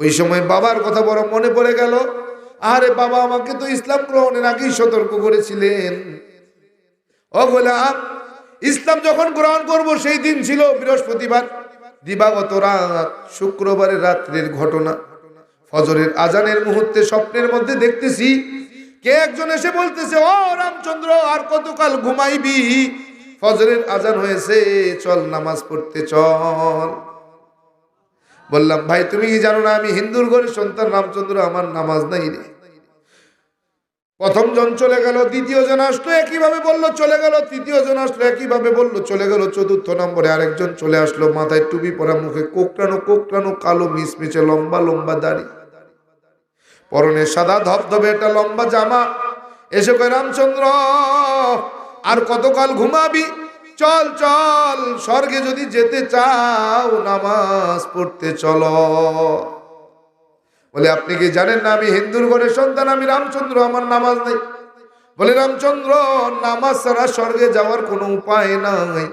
ওই সময় বাবার কথা বড় মনে পড়ে গেল। আরে বাবা, আমাকে তো ইসলাম গ্রহণের আগেই সতর্ক করেছিলেন। ও গোলাম, ইসলাম যখন গ্রহণ করব, সেই দিন ছিল বৃহস্পতিবার, দিবাগত রাত, শুক্রবারের রাত্রের ঘটনা। ফজরের আজানের মুহূর্তে স্বপ্নের মধ্যে দেখতেছি, কে একজন এসে বলতেছে, ও রামচন্দ্র, আর কতকাল ঘুমাইবি? ফজরের আজান হয়েছে, চল নামাজ পড়তে চল। বললাম, ভাই, তুমি কি জানো না আমি হিন্দুর ঘরের সন্তান রামচন্দ্র, আমার নামাজ নাই রে? প্রথম জন চলে গেল, দ্বিতীয় জন আসলো, একইভাবে বলল, চলে গেল। তৃতীয় জন আসলো, একইভাবে বলল, চলে গেল। চতুর্থ নম্বরে আরেকজন চলে আসলো, মাথায় টুপি পরা মুখে কোকটানো কোকটানো কালো মিসমিচে লম্বা লম্বা দাড়ি। পরনে সাদা ধবধবে একটা লম্বা জামা। এসে কয়, রামচন্দ্র, আর কতকাল ঘুমাবি? চল চল, স্বর্গে যদি যেতে চাও, নামাজ পড়তে চলো। বলে, আপনি কি জানেন না আমি হিন্দুর ঘরে সন্তান, আমি রামচন্দ্র, আমার নামাজ নেই। বলে, রামচন্দ্র, নামাজ ছাড়া স্বর্গে যাওয়ার কোনো উপায় নাই।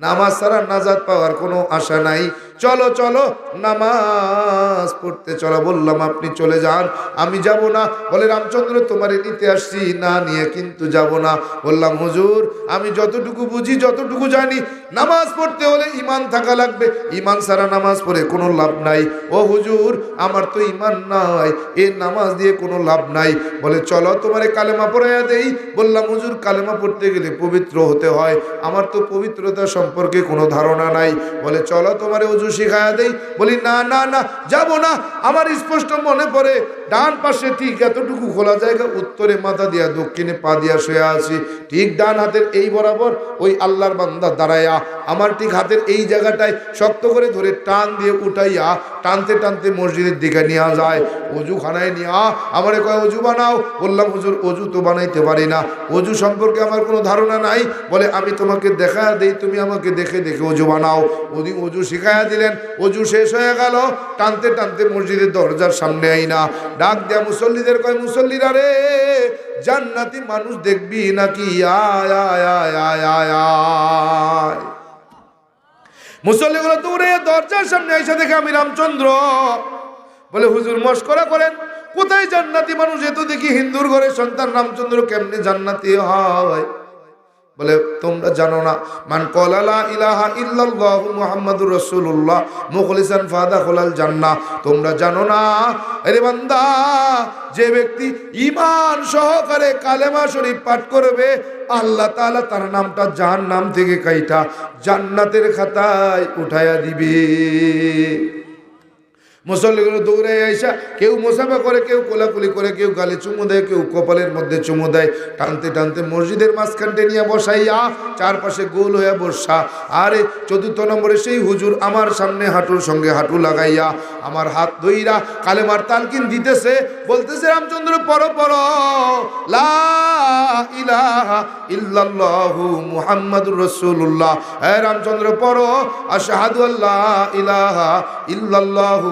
নামাজ ছাড়া নাজাদ পাওয়ার কোনো আশা নাই। চলো চলো, নামাজ পড়তে চলো। বললাম, আপনি চলে যান, আমি যাব না। বলে, রামচন্দ্র, তোমারে নিতে আসছি, না নিয়ে কিন্তু যাব না। বললাম, হুজুর, আমি যতটুকু বুঝি, যতটুকু জানি, নামাজ পড়তে হলে ইমান থাকা লাগবে। ইমান সারা নামাজ পড়ে কোনো লাভ নাই। ও হুজুর, আমার তো ইমান নাই, এ নামাজ দিয়ে কোনো লাভ নাই। বলে, চলো, তোমারে কালেমা পড়াইয়া দেই। বললাম, হুজুর, কালেমা পড়তে গেলে পবিত্র হতে হয়। আমার তো পবিত্রতা সম্পর্কে কোনো ধারণা নাই। বলে, চলো, তোমারে উজু শিখায়া দেই। বলি না না না যাব না। আমার স্পষ্ট মনে পড়ে ডান পাশে ঠিক এতটুকু খোলা জায়গা, উত্তরে মাথা দিয়া, দক্ষিণে পা দিয়া শুয়ে আছি। ঠিক ডান হাতের এই বরাবর ওই আল্লাহর বান্দা দাঁড়ায়া। আমার ঠিক হাতের এই জায়গাটায় শক্ত করে ধরে টান দিয়ে উঠাইয়া টানতে টানতে মসজিদের দিকে নিয়ে যায়। অজু খানায় নিয়ে আমারে কয়, অজু বানাও? বললাম, হুজুর, অজু তো বানাইতে পারি না। অজু সম্পর্কে আমার কোনো ধারণা নাই। বলে, আমি তোমাকে দেখা দেই, তুমি আমাকে দেখে দেখে অজু বানাও। ওদি অজু শিখাইয়া দিলেন। অজু শেষ হয়ে গেল। টানতে টানতে মসজিদের দরজার সামনে আই না ডাক দেয়া মুসল্লিদের কয়, মুসল্লিরা রে, জান্নাতি মানুষ দেখবি নাকি? আয় আয় আয় আয় আয় আয়। মুসল্লিগুলো দৌড়ে দরজার সামনে এসে দেখে আমি রামচন্দ্র। বলে, হুজুর, মস্করা করেন, কোথায় জান্নাতি মানুষ? এত দেখি হিন্দুর ঘরে সন্তান রামচন্দ্র কেমনে জান্নাতি হয়? বলে, তোমরা জানো না, মান কলালা ইলাহা ইল্লাল্লাহু মুহাম্মাদুর রাসূলুল্লাহ, মুখলিসান ফাদা খোলাল জান্নাহ। তোমরা জানো না আরে বান্দা, যে ব্যক্তি ঈমান সহকারে কালেমা শরীফ পাঠ করবে, আল্লাহ তাআলা তার নামটা জাহান্নাম থেকে কাইটা জান্নাতের খাতায় উঠায়া দিবে। মুসল্লিগুলো দৌড়ে আইসা কেউ মোসাফা করে, কেউ কোলাকুলি করে, কেউ গালে চুমু দেয়, কেউ কপালের মধ্যে চুমু দেয়। টানতে টানতে মসজিদের মাঝখানটে নিয়ে বসাইয়া চারপাশে গোল হয়ে বসা। আরে, চতুর্থ নম্বরে সেই হুজুর আমার সামনে হাঁটুর সঙ্গে হাঁটু লাগাইয়া আমার হাত ধইরা কালেমার তালকিন দিতেছে। বলতেছে, রামচন্দ্র পর পর লা ইলাহা ইল্লাল্লাহু হে রামচন্দ্র পর আশহাদু আল্লাহ ইলাহা ইল্লাল্লাহু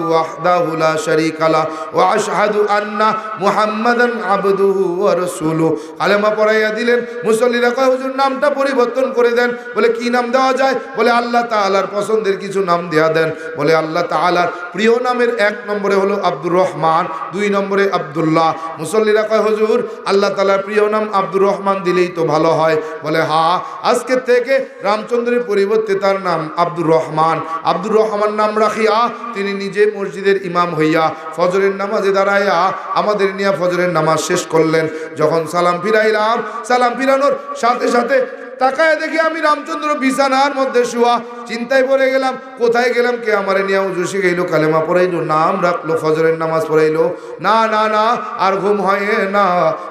শারীকা লা ওয়া আশহাদু আন্না মুহাম্মাদান আবদুহু ওয়া রাসূলুহু কালেমা পড়াইয়া দিলেন, মুসল্লিরা কয়, হুজুর, নামটা পরিবর্তন করে দেন। বলে, কি নাম দেওয়া যায়? বলে, আল্লাহ তাআলার পছন্দের কিছু নাম দেয়া দেন। বলে, আল্লাহ তাআলার প্রিয় নামের এক নম্বরে হলো আব্দুর রহমান, দুই নম্বরে আব্দুল্লাহ। মুসল্লিরা কয়, হুজুর, আল্লাহ তাআলার প্রিয় নাম আব্দুর রহমান দিলেই তো ভালো হয়। বলে, হা, আজকে থেকে রামচন্দ্রের পরিবর্তে তার নাম আব্দুর রহমান। আব্দুর রহমান নাম রাখিয়া তিনি নিজে মসজিদের ইমাম হইয়া ফজরের নামাজে দাঁড়াইয়া আমাদের নিয়ে ফজরের নামাজ শেষ করলেন। যখন সালাম ফিরাইলাম, সালাম ফিরানোর সাথে সাথে তাকায় দেখি আমি রামচন্দ্র বিছানার মধ্যে শুয়া। চিন্তায় পড়ে গেলাম, কোথায় গেলাম কে আমারে নিয়ে উজু শিখাইলো, কালেমা পড়াইলো, নাম রাখল, ফজরের নামাজ পড়াইলো। না না না, আর ঘুম হয় না।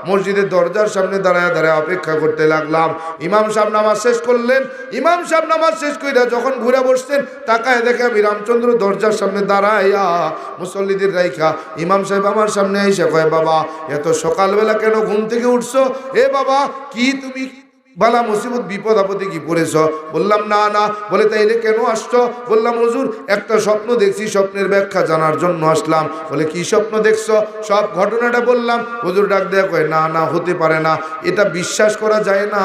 মসজিদের দরজার সামনে দাঁড়ায় দাঁড়ায় অপেক্ষা করতে লাগলাম। ইমাম সাহেব নামাজ শেষ করলেন। ইমাম সাহেব নামাজ শেষ কইরা যখন ঘুরে বসছেন, তাকায় দেখে আমি রামচন্দ্র দরজার সামনে দাঁড়াইয়া মুসল্লিদের রাইখা। ইমাম সাহেব আমার সামনে এসে কয়, বাবা, এত সকালবেলা কেন ঘুম থেকে উঠছো? এ বাবা, কি তুমি বালা মুসিবত, বিপদ, আপদে কি পড়েছ? বললাম, না না। বলে, তাইলে কেন আসছো? বললাম, হুজুর, একটা স্বপ্ন দেখছি, স্বপ্নের ব্যাখ্যা জানার জন্য আসলাম। বলে, কি স্বপ্ন দেখছ? সব ঘটনাটা বললাম। হুজুর ডাক দেয়া কয়, না না, হতে পারে না। এটা বিশ্বাস করা যায় না।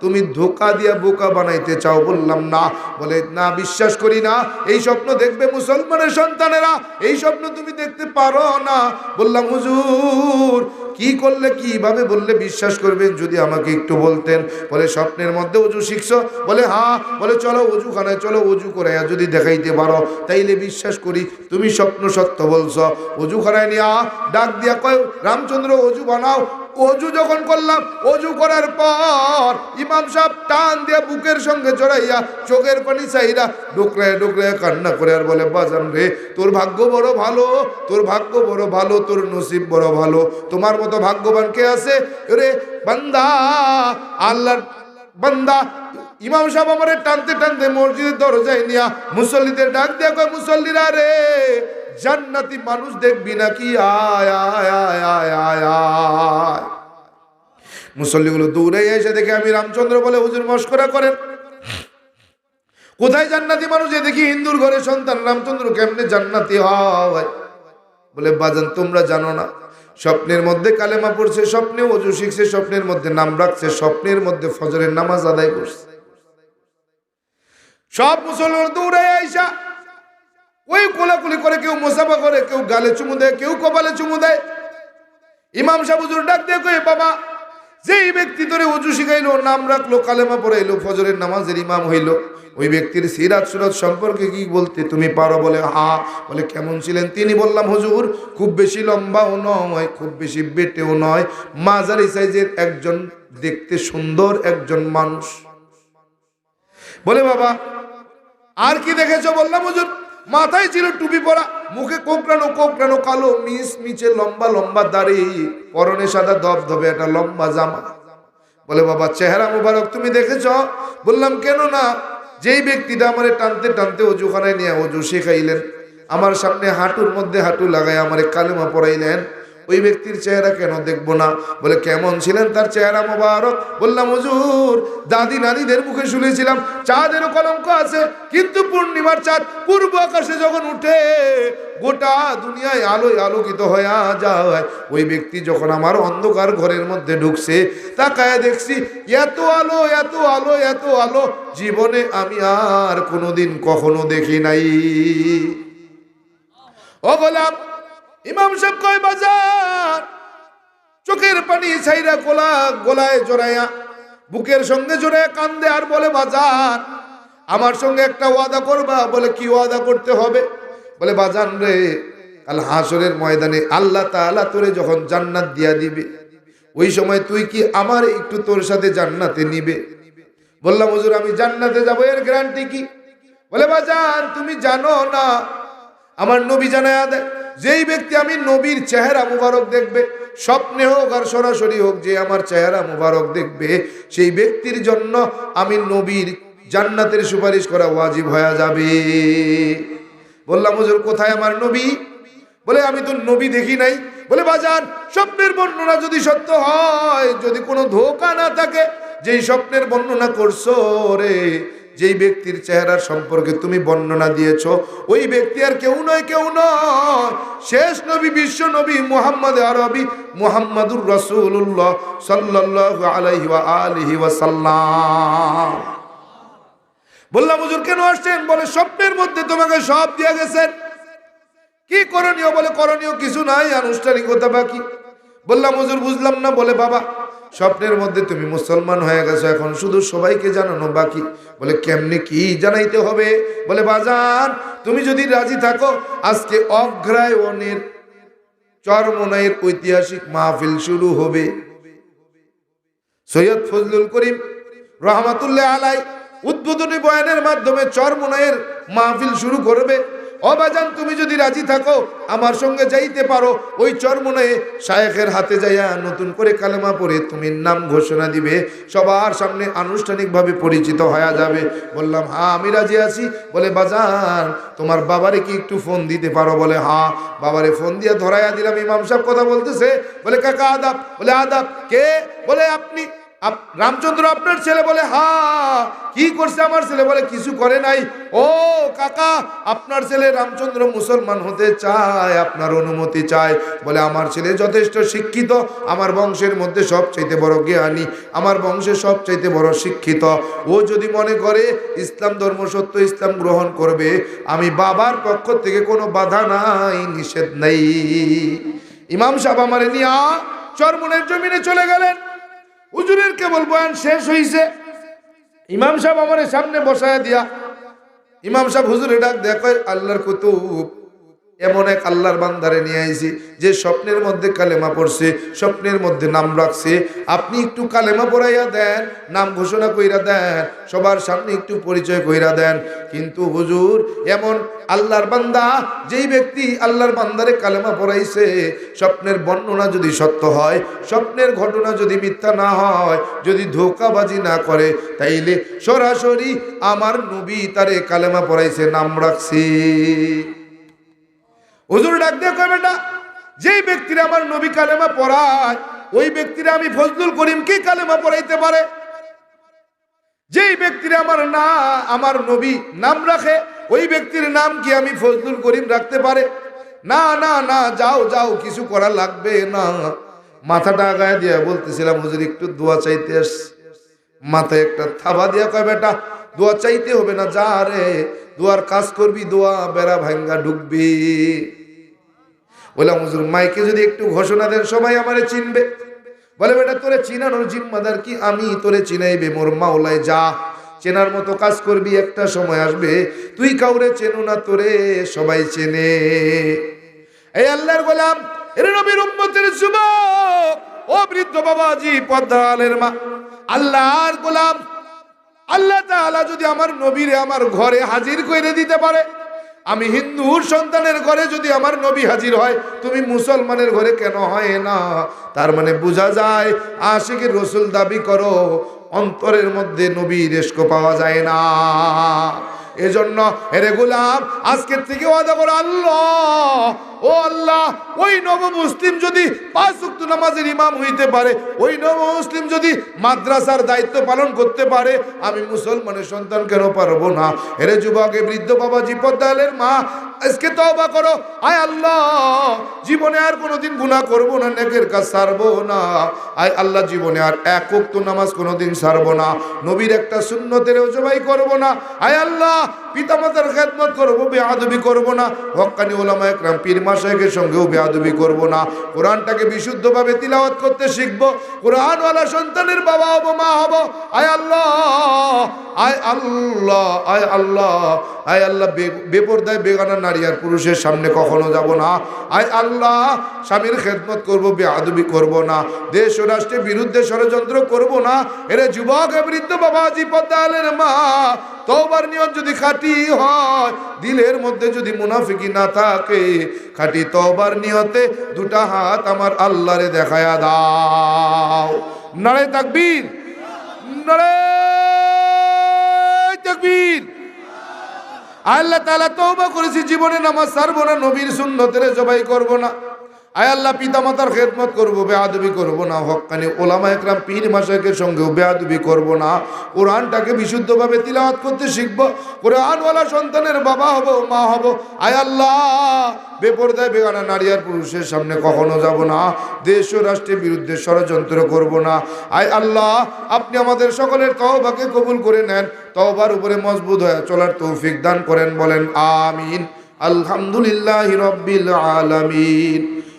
তুমি ধোকা দিয়া বোকা বানাইতে চাও, বললাম, না। বলে, না, বিশ্বাস করি না। এই স্বপ্ন দেখবে মুসলমানের সন্তানেরা। এই স্বপ্ন তুমি দেখতে পারো না। বললাম, হুজুর, কি করলে, কীভাবে বললে বিশ্বাস করবেন? যদি আমাকে একটু বলতেন। বলে, স্বপ্নের মধ্যে উজু শিখছো? বলে, হা, বলে, চলো অজুখানায় চলো উজু করে যদি দেখাইতে পারো, তাইলে বিশ্বাস করি তুমি স্বপ্ন সত্য বলছো। অজুখানায় নিয়ে ডাক দিয়া কয়, রামচন্দ্র অজু বানাও অজু যখন করলাম, অজু করার পর ইমাম সাহেব টান দিয়ে বুকের সঙ্গে জড়াইয়া চোখের পানি চাইরা ডুকরায় ডুকরায় কান্না করে আর বলে, বাজান রে, তোর ভাগ্য বড় ভালো, তোর ভাগ্য বড় ভালো, তোর নসিব বড় ভালো। তোমার মতো ভাগ্যবান কে আছে? রে বান্দা, আল্লাহর বান্দা। ইমাম সাহেব আমারে টানতে টানতে মসজিদের দরজায় নিয়া মুসল্লিদের ডাক দিয়া কয়, মুসল্লিরা রে জান্নাতি মানুষ দেখবি নাকি? আয় আয় আয় মুসল্লিগুলো দৌড়ে এসে দেখে আমি রামচন্দ্র বলে হুজুর মস্করা করেন। কোথায় জান্নাতি মানুষ? এ দেখি হিন্দুর ঘরে সন্তান। রামচন্দ্র, কেমনে জান্নাতি হয়? বলে, বাজান, তোমরা জানো না। স্বপ্নের মধ্যে কালেমা পড়ছে, স্বপ্নে অজু শিখছে, স্বপ্নের মধ্যে নাম রাখছে, স্বপ্নের মধ্যে ফজরের নামাজ আদায় করছে। সব মুসলমান দৌড়ে আইসা ওই কোলাকুলি করে কেউ মোসাফা করে, কেউ গালে চুমু দেয়, কেউ কপালে চুমু দেয়। ইমাম সাহেব হুজুর ডাক দিয়ে কয়ে, বাবা, যেই ব্যক্তি ধরে উজু শিখাইলো, নাম রাখল, কালেমা পড়াইলো, ফজরের নামাজের ইমাম হইল, ওই ব্যক্তির সিরাত সুরাত সম্পর্কে কি বলতে তুমি পারো বলে, হা, বলে, কেমন ছিলেন? তিনি বললাম, হুজুর, খুব বেশি লম্বাও নয়, খুব বেশি বেটেও নয়, মাঝারি সাইজের একজন দেখতে সুন্দর একজন মানুষ। বলে, বাবা, আর কি দেখেছ? বললাম, হুজুর মাথায় ছিল টুপি পরা, মুখে কোকড়ানো কোকড়ানো কালো মিস মিচে লম্বা লম্বা দাড়ি, পরনে সাদা দব ধবে একটা লম্বা জামা। বলে, বাবা, চেহারা মুবারক, তুমি দেখেছ? বললাম, কেন না? যেই ব্যক্তিটা আমারে টানতে টানতে অজুখানায় নিয়ে অজু শেখাইলেন, আমার সামনে হাঁটুর মধ্যে হাঁটু লাগায় আমারে কালেমা পড়াইলেন ওই ব্যক্তির চেহারা কেন দেখব না? বলে, কেমন ছিলেন তার চেহারা মোবারক? বললাম, হুজুর, দাদি নানিদের মুখে শুনেছিলাম চাঁদেরও কলঙ্ক আছে, কিন্তু পূর্ণিমার চাঁদ পূর্ব আকাশে যখন উঠে, গোটা দুনিয়ায় আলোয় আলোকিত হয়ে যায়। ওই ব্যক্তি যখন আমার অন্ধকার ঘরের মধ্যে ঢুকছে, তাকায় দেখছি, এত আলো এত আলো এত আলো, জীবনে আমি আর কোনোদিন কখনো দেখি নাই। ও গোলাম ইমাম সাহেব কয়, বাজার। চোখের পানি ছাইরা গোলা গোলায় জোড়াইয়া, বুকের সঙ্গে জড়ে কান্দে আর বলে, বাজার, আমার সঙ্গে একটা ওয়াদা করবা? বলে, কি ওয়াদা করতে হবে? বলে, বাজান রে, কাল হাসরের ময়দানে আল্লাহ তাআলা তোরে যখন জান্নাত দিয়া দিবে, ওই সময় তুই কি আমার একটু তোর সাথে জান্নাতে নিবে? বললাম, হুজুর, আমি জান্নাতে যাব, এর গ্যারান্টি কি? বলে, বাজান, তুমি জানো না, আমার নবী জানায়া দেয় যেই ব্যক্তি আমি নবীর চেহারা মুবারক দেখবে, স্বপ্নে হোক আর সরাসরি হোক যে আমার চেহারা মুবারক দেখবে, সেই ব্যক্তির জন্য আমি নবীর জান্নাতের সুপারিশ করা ওয়াজিব হয়ে যাবে। বললাম, হুজুর, কোথায় আমার নবী? বলে, আমি তো নবী দেখি নাই। বলে বাজার স্বপ্নের বর্ণনা যদি সত্য হয়, যদি কোনো ধোকা না থাকে, যেই স্বপ্নের বর্ণনা করছ রে যেই ব্যক্তির চেহারার সম্পর্কে তুমি বর্ণনা দিয়েছ, ওই ব্যক্তি আর কেউ নয় কেউ নয়। শেষ নবী, বিশ্ব নবী মোহাম্মদ আরবি মোহাম্মদুর রসুল্লাহ সাল্লাহ আলহি আলহি ওয়াসাল্লাম বললাম, হুজুর, কেন আসছেন? বলে, স্বপ্নের মধ্যে তোমাকে সব দিয়ে গেছেন। কি করণীয়? বলে, করণীয় কিছু নাই, আনুষ্ঠানিকতা বাকি। বললাম, হুজুর, বুঝলাম না। বলে, বাবা স্বপ্নের মধ্যে তুমি মুসলমান হয়ে গেছো, এখন শুধু সবাইকে জানানো বাকি। বলে, কেমনে কি জানাইতে হবে? বলে, বাজান, তুমি যদি রাজি থাকো, আজকে অগ্রায়ণের চরমনাইয়ের ঐতিহাসিক মাহফিল শুরু হবে। সৈয়দ ফজলুল করিম রহমাতুল্লাহ আলাই উদ্বোধনী বয়ানের মাধ্যমে চরমনাইয়ের মাহফিল শুরু করবে। অবাজান, তুমি যদি রাজি থাকো, আমার সঙ্গে যাইতে পারো। ওই চরমনায়ে শায়েখের হাতে যাইয়া নতুন করে কালেমা পড়ে তুমি নাম ঘোষণা দিবে। সবার সামনে আনুষ্ঠানিকভাবে পরিচিত হয়ে যাবে। বললাম হ্যাঁ আমি রাজি আছি। বলে, বাজান, তোমার বাবারে কি একটু ফোন দিতে পারো? বলে হ্যাঁ বাবারে ফোন দিয়ে ধরাইয়া দিলাম, ইমাম সাহেব কথা বলতেছে। বলে, কাকা, আদাব। বলে, আদাব, কে? বলে, আপনি আপ- রামচন্দ্র আপনার ছেলে বলে, হা, কি করছে আমার ছেলে? বলে, কিছু করে নাই। ও, কাকা, আপনার ছেলে রামচন্দ্র মুসলমান হতে চায়, আপনার অনুমতি চায়। বলে, আমার ছেলে যথেষ্ট শিক্ষিত, আমার বংশের মধ্যে সবচাইতে বড় জ্ঞানী, আমার বংশে সবচাইতে বড় শিক্ষিত। ও যদি মনে করে ইসলাম ধর্ম সত্য ইসলাম গ্রহণ করবে, আমি বাবার পক্ষ থেকে কোনো বাধা নাই, নিষেধ নেই। ইমাম সাহেব আমার নিয়া চরমনের জমিনে চলে গেলেন। হুজুরের কেবল বয়ান শেষ হইছে। ইমাম সাহেব আমার সামনে বসায় দিয়া, ইমাম সাহেব হুজুরে ডাক দেখ আল্লাহর কুতুব এমন এক আল্লাহর বান্দারে নিয়ে আইছি, যে স্বপ্নের মধ্যে কালেমা পড়ছে, স্বপ্নের মধ্যে নাম রাখছে। আপনি একটু কালেমা পড়াইয়া দেন, নাম ঘোষণা কইরা দেন, সবার সামনে একটু পরিচয় কইরা দেন। কিন্তু হুজুর, এমন আল্লাহর বান্দা, যেই ব্যক্তি আল্লাহর বান্দারে কালেমা পড়াইছে, স্বপ্নের বর্ণনা যদি সত্য হয়, স্বপ্নের ঘটনা যদি মিথ্যা না হয়, যদি ধোকাবাজি না করে, তাইলে সরাসরি আমার নবী তারে কালেমা পড়াইছে, নাম রাখছে। হুজুর ডাক দিয়ে কয়, বেটা, যেই ব্যক্তিরা আমার নবী কালেমা পড়ায়, ওই ব্যক্তিরা আমি ফজলুল করিমকে কালেমা পড়াইতে পারে? যেই ব্যক্তিরা আমার না, আমার নবী নাম রাখে, ওই ব্যক্তির নাম কি আমি ফজলুল করিম রাখতে পারে? না না না, যাও যাও, কিছু করা লাগবে না। মাথাটা আগায় দিয়া বলতেছিলাম, হুজুর, একটু দোয়া চাইতে আস মাথায় একটা থাবা দিয়া কয়, বেটা, দোয়া চাইতে হবে না, যা রে, দোয়ার কাজ করবি, দোয়া বেড়া ভাঙ্গা ঢুকবি। বললাম, হুজুর, মাইকে যদি একটু ঘোষণা দেন, সবাই আমারে চিনবে। বলে বেটা তোরে চিনানোর জিম্মাদার কি? আমি তোরে চিনাইবে, মোর মাওলায় যা। চেনার মতো কাজ করবি, একটা সময় আসবে। তুই কাউরে চেনো না, তোরে সবাই চেনে। এই আল্লাহর গোলাম, এর নবীর উম্মতের যুবক, ও বৃদ্ধ বাবাজি পদ্মালের মা। আল্লাহর গোলাম, আল্লাহ তাআলা যদি আমার নবীরে, আমার ঘরে হাজির করে দিতে পারে আমি হিন্দুর সন্তানের ঘরে যদি আমার নবী হাজির হয়, তুমি মুসলমানের ঘরে কেন হয় না? তার মানে বোঝা যায় আশিকের রসুল দাবি করো, অন্তরের মধ্যে নবী রেস্ক পাওয়া যায় না। এজন্য এরে গোলাম আজকের থেকে ওয়াদা করো আল্লাহ। ও আল্লাহ, ওই নব মুসলিম যদি পাঁচ উক্ত নামাজের ইমাম হইতে পারে, ওই নব মুসলিম যদি মাদ্রাসার দায়িত্ব পালন করতে পারে, আমি মুসলমানের সন্তান কেন পারব না? এরে যুবকে বৃদ্ধ বাবাজি, পদ্মালের মা, আজকে তওবা করো। আয় আল্লাহ, জীবনে আর কোনোদিন গুনাহ করব না, নেকের কাজ সারবো না। আয় আল্লাহ, জীবনে আর এক উক্ত নামাজ কোনোদিন সারবো না। নবীর একটা শূন্যতেরও জবাই করব না। আয় আল্লাহ পিতামাতার খেদমত করব বেআদবি করব না। হক্কানি ওলামা একরাম পীর মাসাইকের সঙ্গেও বেআদবি করব না। কোরআনটাকে বিশুদ্ধভাবে তিলাওয়াত করতে শিখব। কোরআনওয়ালা সন্তানের বাবা হব, মা হব। আয় আল্লাহ আয় আল্লাহ আয় আল্লাহ আয় আল্লাহ। বেপরদায় বেগানা নারী আর পুরুষের সামনে কখনো যাব না। আয় আল্লাহ, স্বামীর খেদমত করব বেআদবি করব না। দেশ ও রাষ্ট্রের বিরুদ্ধে ষড়যন্ত্র করব না। এরে যুবক, বৃদ্ধ বাবাজি পদ্মালের মা, তওবার নিয়ত যদি খাঁটি হয়, দিলের মধ্যে যদি মুনাফিকি না থাকে, খাঁটি তওবার নিয়তে দুটা হাত আমার আল্লাহরে দেখায়া দাও। নারে তাকবীর। নারে তাকবীর। আল্লাহ তাআলা তওবা করেছি, জীবনে নামাজ ছাড়বো না, নবীর সুন্নতের জবাই করব না। আয় আল্লাহ, পিতামাতার খেদমত করব, বেয়াদবি করব না। হক্কানি ওলামা একরাম পীর মাসাকের সঙ্গেও বেয়াদবি করব না। কোরআনটাকে বিশুদ্ধভাবে তিলাওয়াত করতে শিখব। কোরআনওয়ালা সন্তানের বাবা হব, মা হব। আয় আল্লাহ, বেপরদায় বেগানা নারী আর পুরুষের সামনে কখনো যাব না। দেশ ও রাষ্ট্রের বিরুদ্ধে ষড়যন্ত্র করব না। আয় আল্লাহ, আপনি আমাদের সকলের তহবাকে কবুল করে নেন। তহবার উপরে মজবুত হয়ে চলার তৌফিক দান করেন, বলেন আমিন। আলহামদুলিল্লাহ রব্বিল আলামিন।